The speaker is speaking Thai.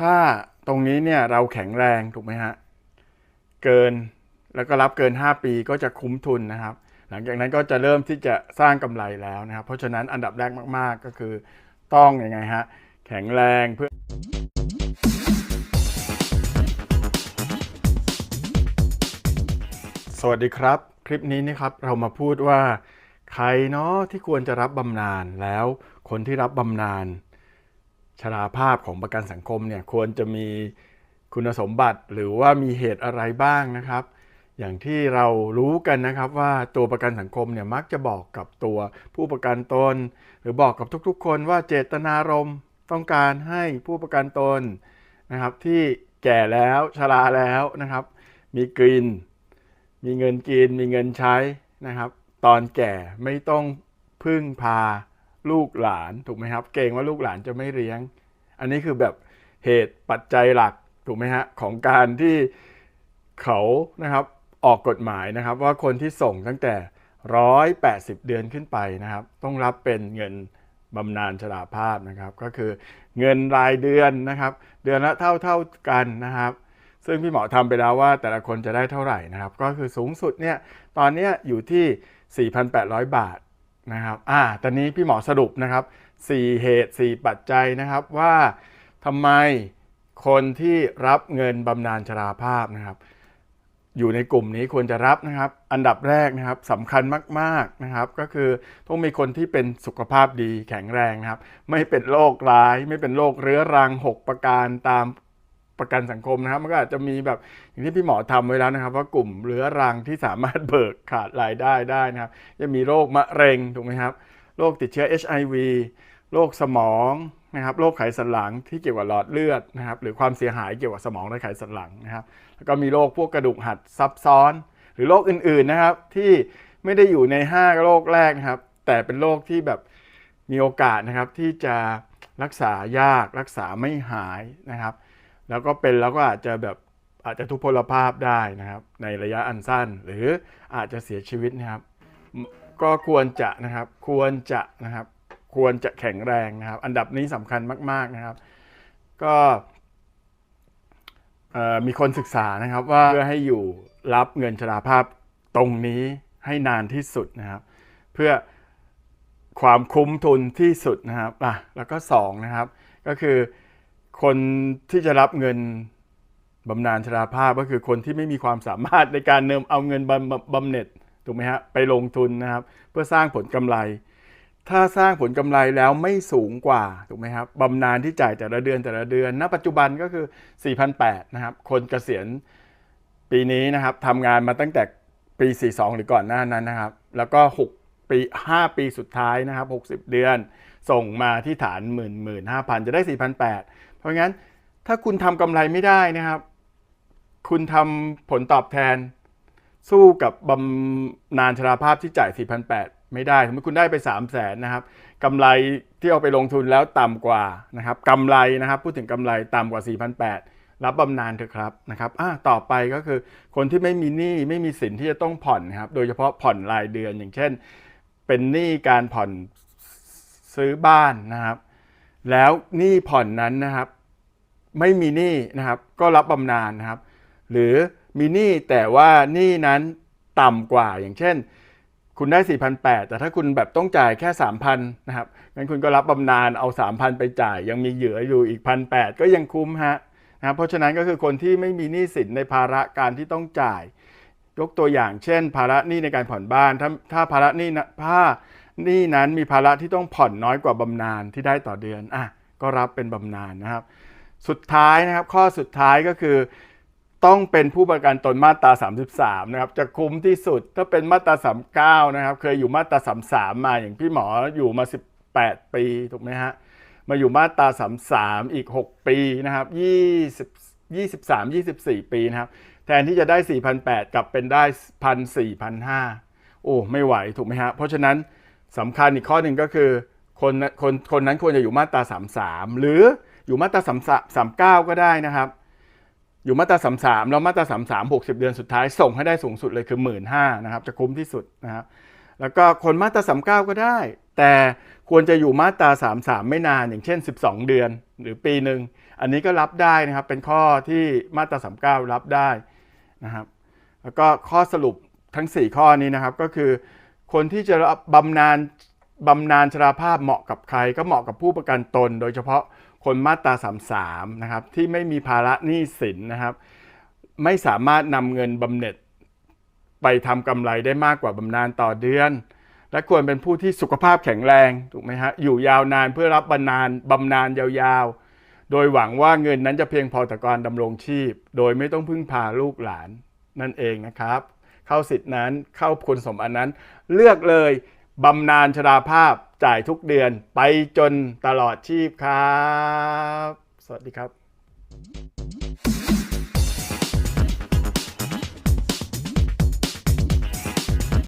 ถ้าตรงนี้เนี่ยเราแข็งแรงถูกไหมฮะ เกินแล้วก็รับเกิน 5 ปีก็จะคุ้มทุนนะครับ หลังจากนั้นก็จะเริ่มที่จะสร้างกำไรแล้วนะครับ เพราะฉะนั้นอันดับแรกมาก ๆ ก็คือต้องยังไงฮะแข็งแรงเพื่อสวัสดีครับ คลิปนี้นะครับเรามาพูดว่า ใครเนาะที่ควรจะรับบำนาญแล้วคนที่รับบำนาญ ชราภาพของประกันสังคมเนี่ยควรจะมีคุณสมบัติหรือว่ามีเหตุอะไรบ้างนะครับ อย่างที่เรารู้กันนะครับว่าตัวประกันสังคมเนี่ยมักจะบอกกับตัวผู้ประกันตน หรือบอกกับทุกๆ คนว่าเจตนารมณ์ต้องการให้ผู้ประกันตนนะครับ ที่แก่แล้วชราแล้วนะครับ มีกิน มีเงินกิน มีเงินใช้นะครับ ตอนแก่ไม่ต้องพึ่งพา ลูกหลานถูกไหมครับ เกรงว่าลูกหลานจะไม่เลี้ยง อันนี้คือแบบเหตุปัจจัยหลักถูกไหมฮะของการที่เขานะครับออกกฎหมายนะครับ ว่าคนที่ส่งตั้งแต่ 180 เดือนขึ้นไปนะครับ ต้องรับเป็นเงินบำนาญชราภาพนะครับ ก็คือเงินรายเดือนนะครับ เดือนละเท่าเท่ากันนะครับ ซึ่งพี่หมอทำไปแล้วว่าแต่ละคนจะได้เท่าไหร่นะครับ ก็คือสูงสุดเนี่ยตอนนี้อยู่ที่ 4,800 บาท นะครับอ่าตอนนี้พี่หมอสรุปนะครับ 4 เหตุ 4 ปัจจัยนะครับว่าทำไมคนที่รับเงินบำนาญชราภาพนะครับ อยู่ในกลุ่มนี้ควรจะรับนะครับ อันดับแรกนะครับสำคัญมากๆนะครับ ก็คือต้องมีคนที่เป็นสุขภาพดีแข็งแรงนะครับ ไม่เป็นโรคร้าย ไม่เป็นโรคเรื้อรัง 6 ประการตาม ประกันสังคมนะครับ มันก็อาจจะมีแบบอย่างที่พี่หมอทำไว้แล้วนะครับ ว่ากลุ่มเรื้อรังที่สามารถเบิกขาดรายได้ได้นะครับจะมีโรคมะเร็งถูกไหมครับโรคติดเชื้อ HIV โรคสมองนะครับโรคไขสันหลังที่เกี่ยวกับหลอดเลือดนะครับหรือความเสียหายเกี่ยวกับสมองและไขสันหลังนะครับ แล้วก็มีโรคพวกกระดูกหัดซับซ้อน หรือโรคอื่นๆนะครับที่ไม่ได้อยู่ใน 5 โรคแรกนะครับ แต่เป็นโรคที่แบบมีโอกาสนะครับที่จะรักษายากรักษาไม่หายนะครับ แล้วก็เป็นแล้วก็อาจจะแบบอาจจะทุพพลภาพได้นะครับ ในระยะอันสั้น หรืออาจจะเสียชีวิตนะครับ ก็ควรจะนะครับควรจะนะครับ ควรจะแข็งแรงนะครับ อันดับนี้สำคัญมาก ๆนะครับ ก็มีคนศึกษานะครับว่าเพื่อให้อยู่รับเงินชราภาพตรงนี้ให้นานที่สุดนะครับ เพื่อความคุ้มทุนที่สุดนะครับอะแล้วก็สองนะครับ ก็คือ คนที่จะรับเงินบำนาญชราภาพก็คือคนที่ไม่มีความสามารถในการเนิมเอาเงินบำบำเหน็จถูกไหมฮะไปลงทุนนะครับ เพื่อสร้างผลกำไร ถ้าสร้างผลกำไรแล้วไม่สูงกว่าถูกไหมครับบำนาญที่จ่ายแต่ละเดือนแต่ละเดือน ณ ปัจจุบันก็คือ 4,800นะครับ คนเกษียณปีนี้นะครับทำงานมาตั้งแต่ปี 42 หรือก่อนหน้านั้นนะครับ แล้วก็ 6 ปี 5 ปีสุดท้ายนะครับ 60 เดือน ส่งมาที่ฐาน1 1 5 0 0 0 จะได้ 4,800 เพราะงั้นถ้าคุณทำกำไรไม่ได้นะครับ คุณทำผลตอบแทน สู้กับบำนาญชราภาพที่จ่าย4,800 ไม่ได้สมมติคุณได้ไป 3 0 0แสนนะครับกำไรที่เอาไปลงทุนแล้วต่ำกว่านะครับกำไรนะครับพูดถึงกำไรต่ำกว่า 4,800 รับบำนาญเถอะครับนะครับต่อไปก็คือคนที่ไม่มีหนี้ไม่มีสินที่จะต้องผ่อนนะครับโดยเฉพาะผ่อนรายเดือนอย่างเช่น เป็นหนี้การผ่อนซื้อบ้านนะครับ แล้วหนี้ผ่อนนั้นนะครับ ไม่มีหนี้นะครับ ก็รับบำนาญนะครับ หรือมีหนี้แต่ว่าหนี้นั้นต่ำกว่าอย่างเช่น คุณได้ 4,800 แต่ถ้าคุณแบบต้องจ่ายแค่ 3,000 นะครับงั้นคุณก็รับบำนาญเอา 3,000 ไปจ่าย ยังมีเหลืออยู่อีก 1,800 ก็ยังคุ้มฮะนะครับเพราะฉะนั้นก็คือคนที่ไม่มีหนี้สินในภาระการที่ต้องจ่าย ยกตัวอย่างเช่น ภาระหนี้ในการผ่อนบ้าน ถ้าถ้าภาระหนี้นะถ้า นี้นั้นมีภาระที่ต้องผ่อนน้อยกว่าบำนาญที่ได้ต่อเดือนอะก็รับเป็นบำนาญนะครับ สุดท้ายนะครับข้อสุดท้ายก็คือ ต้องเป็นผู้ประกันตนมาตรา 33 นะครับ จะคุ้มที่สุดถ้าเป็นมาตรา 39 นะครับ เคยอยู่มาตรา 33 มาอย่างพี่หมออยู่มา 18 ปีถูกไหมฮะมาอยู่มาตรา 33 อีก 6 ปีนะครับ20 23 24 ปีนะครับ แทนที่จะได้ 4,800กลับเป็นได้ 1,400 1,500โอ้ไม่ไหวถูกไหมฮะเพราะฉะนั้น สำคัญอีกข้อหนึ่งก็คือคนคนคนนั้นควรจะอยู่มาตรา 33 หรืออยู่มาตรา3 39 ก็ได้นะครับ อยู่มาตราสามสามแล้วมาตราสามสามหกสิบเดือนสุดท้ายส่งให้ได้สูงสุดเลยคือหมื่นห้านะครับจะคุ้มที่สุดนะครับแล้วก็คนมาตรา39 ก็ได้ แต่ควรจะอยู่มาตรา 33 ไม่นานอย่างเช่น 12 เดือนหรือปีหนึ่งอันนี้ก็รับได้นะครับเป็นข้อที่มาตรา 39 รับได้นะครับแล้วก็ข้อสรุปทั้ง 4 ข้อนี้นะครับก็คือ คนที่จะรับบำนาญบำนาญชราภาพเหมาะกับใคร ก็เหมาะกับผู้ประกันตน โดยเฉพาะคนมาตรา33นะครับที่ไม่มีภาระหนี้สินนะครับ ไม่สามารถนำเงินบำเหน็จไปทำกำไรได้มากกว่าบำนาญต่อเดือน และควรเป็นผู้ที่สุขภาพแข็งแรงถูกไหมฮะอยู่ยาวนานเพื่อรับบำนาญบำนาญยาวๆ โดยหวังว่าเงินนั้นจะเพียงพอต่อการดำรงชีพ โดยไม่ต้องพึ่งพาลูกหลานนั่นเองนะครับ เข้าสิทธินั้นเข้าคุณสมบัตินั้น เลือกเลยบำนาญชราภาพจ่ายทุกเดือนไปจนตลอดชีพครับ สวัสดีครับ